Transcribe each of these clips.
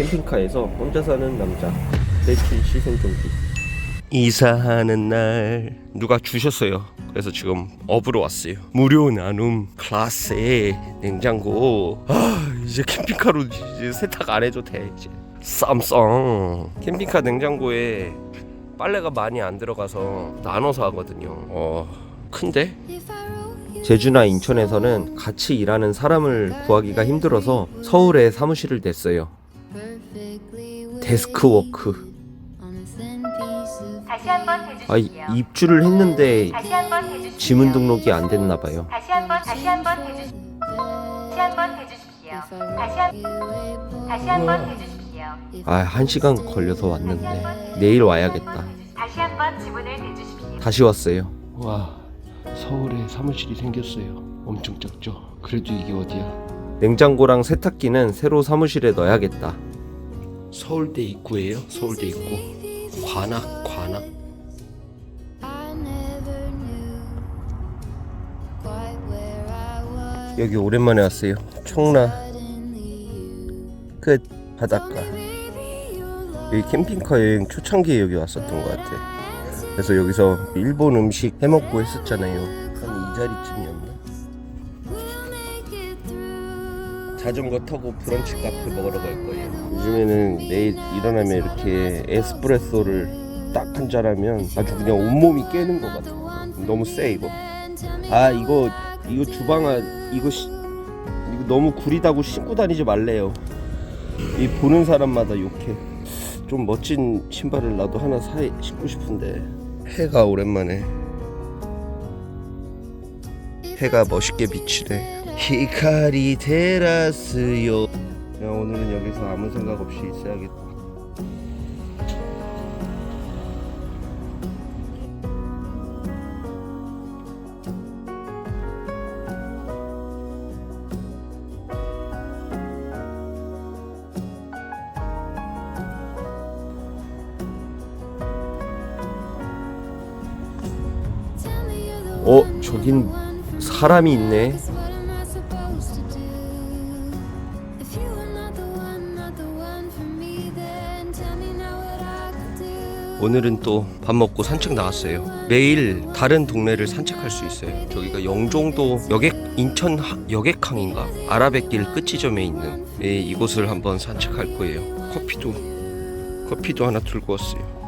캠핑카에서 혼자 사는 남자 대출 시생존기. 이사하는 날. 누가 주셨어요? 그래서 지금 업으로 왔어요. 무료 나눔 클래스 냉장고. 아 이제 캠핑카로 이제 세탁 안 해도 돼 이제. 쌈성 캠핑카 냉장고에 빨래가 많이 안 들어가서 나눠서 하거든요. 어 큰데? 제주나 인천에서는 같이 일하는 사람을 구하기가 힘들어서 서울에 사무실을 냈어요. 데스크워크. 다시 한번 아, 해주십시오. 이- 입주를 했는데 다시 한번 해주십시오. 지문 등록이 안 됐나 봐요. 다시 한번 다시 한번 해주십시오. 다시 한번 해주십시오. 다시 한 다시 한번 해주십시오. 아, 한 시간 걸려서 왔는데 내일 와야겠다. 다시 한번 지문을 대주십시오. 다시 왔어요. 와, 서울에 사무실이 생겼어요. 엄청 작죠. 그래도 이게 어디야? 냉장고랑 세탁기는 새로 사무실에 넣어야겠다. 서울대 입구예요. 서울대 입구. 관악, 관악. 여기 오랜만에 왔어요. 청라 끝 바닷가. 여기 캠핑카 여행 초창기에 여기 왔었던 것 같아. 그래서 여기서 일본 음식 해먹고 했었잖아요. 한 이 자리쯤이었나? 자전거 타고 브런치 카페 먹으러 갈 거예요. 요즘에는 내일 일어나면 이렇게 에스프레소를 딱 한 잔 하면 아주 그냥 온몸이 깨는 것 같아. 너무 세 이거. 아 이거 이거 주방아 이거 시, 이거 너무 구리다고 신고 다니지 말래요. 이 보는 사람마다 욕해. 좀 멋진 신발을 나도 하나 사 신고 싶은데 해가 오랜만에 해가 멋있게 비치네. 히카리 테라스요. 그냥 오늘은 여기서 아무 생각 없이 있어야겠다. 어, 저긴 사람이 있네. 오늘은 또 밥 먹고 산책 나왔어요. 매일 다른 동네를 산책할 수 있어요. 저기가 영종도 여객 인천 하- 여객항인가 아라뱃길 끝지점에 있는 예, 이곳을 한번 산책할 거예요. 커피도 커피도 하나 들고 왔어요.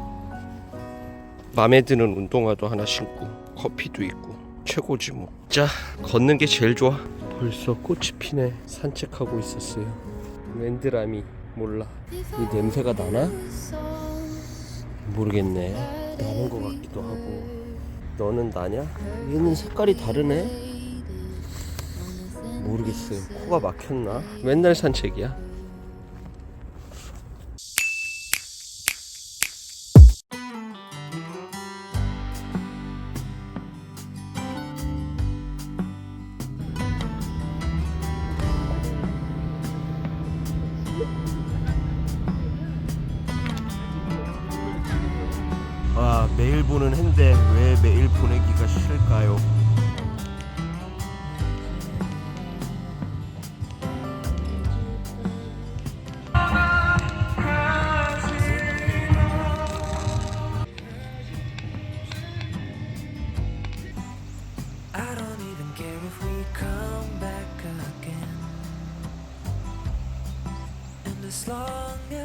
마음에 드는 운동화도 하나 신고 커피도 있고 최고지 뭐. 자 걷는 게 제일 좋아. 벌써 꽃이 피네. 산책하고 있었어요. 웬드라미 몰라. 이 냄새가 나나? 모르겠네. 나는 것 같기도 하고. 너는 나냐? 얘는 색깔이 다르네. 모르겠어요. 코가 막혔나? 맨날 산책이야. 아 매일 보는 해인데 왜 매일 보내기가 싫을까요?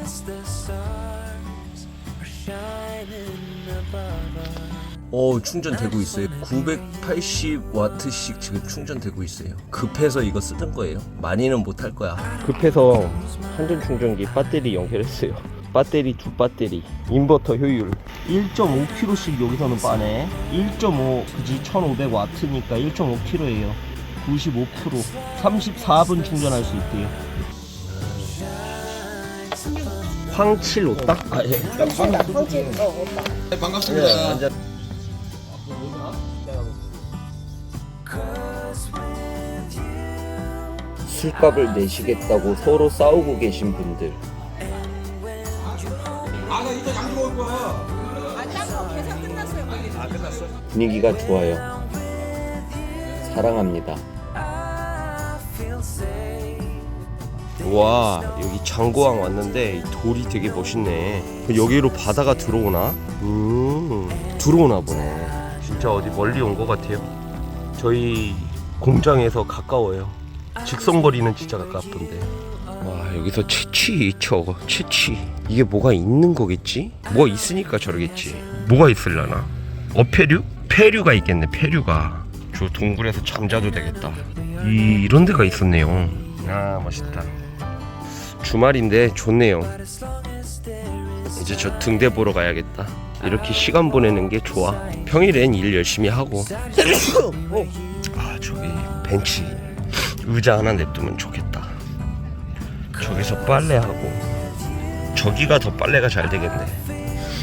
As 어 충전되고 있어요. 980와트씩 지금 충전되고 있어요. 급해서 이거 쓰던 거예요. 많이는 못할 거야. 급해서 한전 충전기 배터리 연결했어요. 배터리 두 배터리 인버터 효율. 1.5kg씩 여기서는 빠네. 1.5 그지 1500와트니까 1.5kg예요. 95% 34분 충전할 수 있대요 황칠 오딱? 아, 예. 반갑습니다. 네, 완전 술값을 내시겠다고 서로 싸우고 계신 분들 아, 나 이따 양 먹을 거야. 분위기가 좋아요 사랑합니다 I feel safe. 와 여기 장고항 왔는데 이 돌이 되게 멋있네. 여기로 바다가 들어오나? 음 들어오나 보네. 진짜 어디 멀리 온 것 같아요. 저희 공장에서 가까워요. 직선 거리는 진짜 가깝던데. 와 여기서 채취 저거 채취. 이게 뭐가 있는 거겠지? 뭐가 있으니까 저러겠지. 뭐가 있을라나? 어패류? 폐류가 있겠네 폐류가. 저 동굴에서 잠자도 되겠다. 이, 이런 데가 있었네요. 아 멋있다 주말인데 좋네요. 이제 저 등대 보러 가야겠다. 이렇게 시간 보내는 게 좋아. 평일엔 일 열심히 하고. 아 저기 벤치 의자 하나 냅두면 좋겠다. 저기서 빨래하고. 저기가 더 빨래가 잘 되겠네.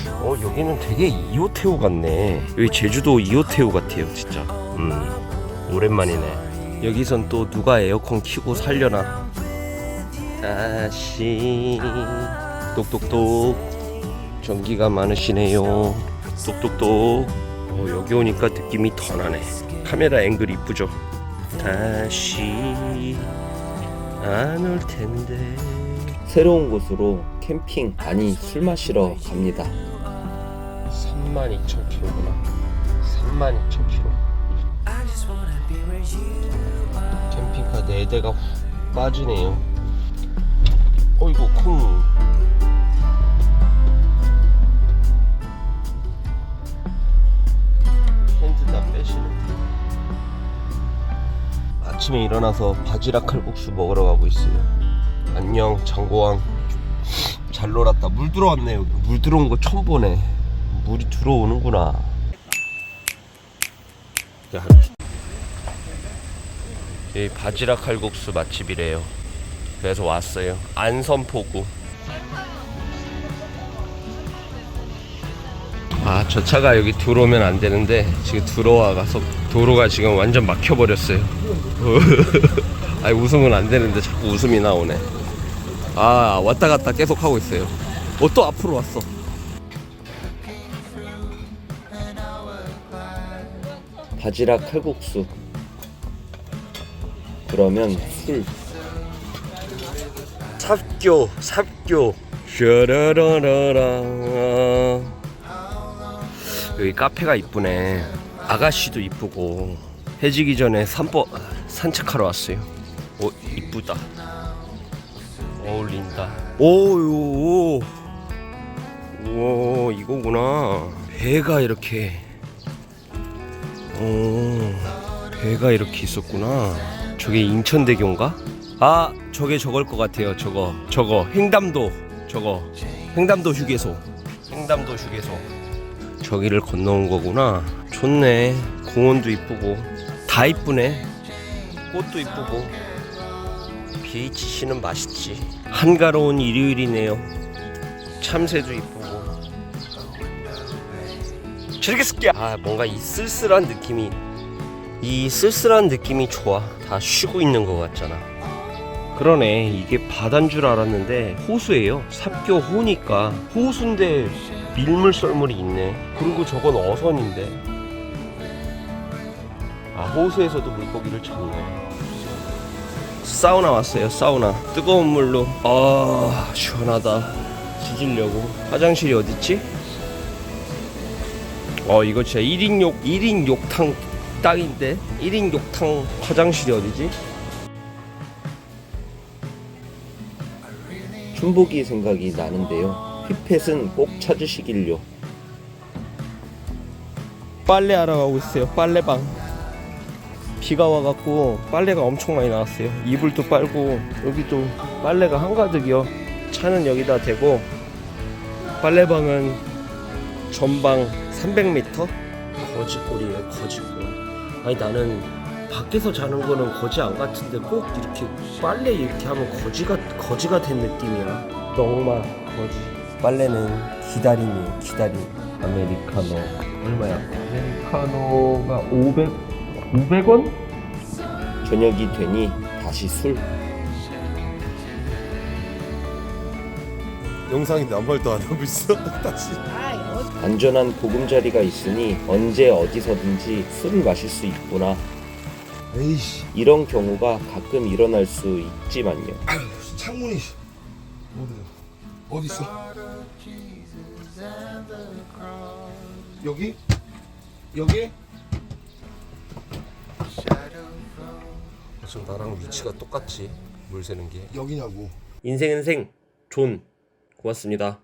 어 여기는 되게 이호태우 같네. 여기 제주도 이호태우 같아요 진짜. 음 오랜만이네. 여기선 또 누가 에어컨 키고 살려나 다시. 똑똑똑. 전기가 많으시네요. 똑똑똑. 어, 여기 오니까 느낌이 더 나네. 카메라 앵글 이쁘죠? 다시. 안 올 텐데. 새로운 곳으로 캠핑 아니 술 마시러 갑니다. 32,000km구나. 32,000km I just wanna be where you are. 캠핑카 4대가 훅 빠지네요 어이구 콩 텐트 다 빼시네. 아침에 일어나서 바지락 칼국수 먹으러 가고 있어요. 안녕 장고왕. 잘 놀았다. 물 들어왔네 여기. 물 들어온 거 처음 보네. 물이 들어오는구나. 야 이 바지락 칼국수 맛집이래요. 그래서 왔어요. 안선포구. 아, 저 차가 여기 들어오면 안 되는데 지금 들어와 가서 도로가 지금 완전 막혀 버렸어요. 아니 웃으면 안 되는데 자꾸 웃음이 나오네. 아, 왔다 갔다 계속 하고 있어요. 어, 또 앞으로 왔어. 바지락 칼국수. 그러면 술. 삽교 삽교. 샤라라라라. 여기 카페가 이쁘네. 아가씨도 이쁘고 해지기 전에 산보 산책하러 왔어요. 오 이쁘다. 어울린다. 오오. 오 이거구나. 배가 이렇게. 오 배가 이렇게 있었구나. 저게 인천대교인가? 아 저게 저걸 것 같아요 저거. 저거. 횡담도 저거. 횡담도 휴게소. 횡담도 휴게소. 저기를 건너온 거구나. 좋네. 공원도 이쁘고. 다 이쁘네. 꽃도 이쁘고. BHC는 맛있지. 한가로운 일요일이네요. 참새도 이쁘고. 쓸게 아 뭔가 이 쓸쓸한 느낌이 이 쓸쓸한 느낌이 좋아. 다 쉬고 있는 것 같잖아 그러네. 이게 바다인 줄 알았는데 호수예요. 삽교 호니까. 호수인데 밀물 썰물이 있네. 그리고 저건 어선인데. 아 호수에서도 물고기를 잡네. 사우나 왔어요 사우나. 뜨거운 물로. 아 시원하다. 지지려고. 화장실이 어딨지? 어 이거 진짜 1인 욕 1인 욕탕 딱인데? 1인 욕탕 화장실이 어디지? 춘복이 생각이 나는데요. 휘펫은 꼭 찾으시길요. 빨래하러 가고 있어요. 빨래방. 비가 와갖고 빨래가 엄청 많이 나왔어요. 이불도 빨고 여기도 빨래가 한가득이요. 차는 여기다 대고 빨래방은 전방 300m 거지골이에요. 거지골. 아니 나는 밖에서 자는 거는 거지 안 같은데 꼭 이렇게 빨래 이렇게 하면 거지가 거지가 된 느낌이야. 넉마 거지. 빨래는 기다림이에요. 기다림. 아메리카노 얼마야? 아메리카노가 500 500원? 저녁이 되니 다시 술. 영상인데 아무 말도 안 하고 있어. 다시. 안전한 보금자리가 있으니 언제 어디서든지 술을 마실 수 있구나. 에이씨. 이런 경우가 가끔 일어날 수 있지만요. 창문이 어디야? 어디 있어? 여기? 여기? 지금 나랑 위치가 똑같지 물 새는 게 여기냐고. 인생은 생, 존 고맙습니다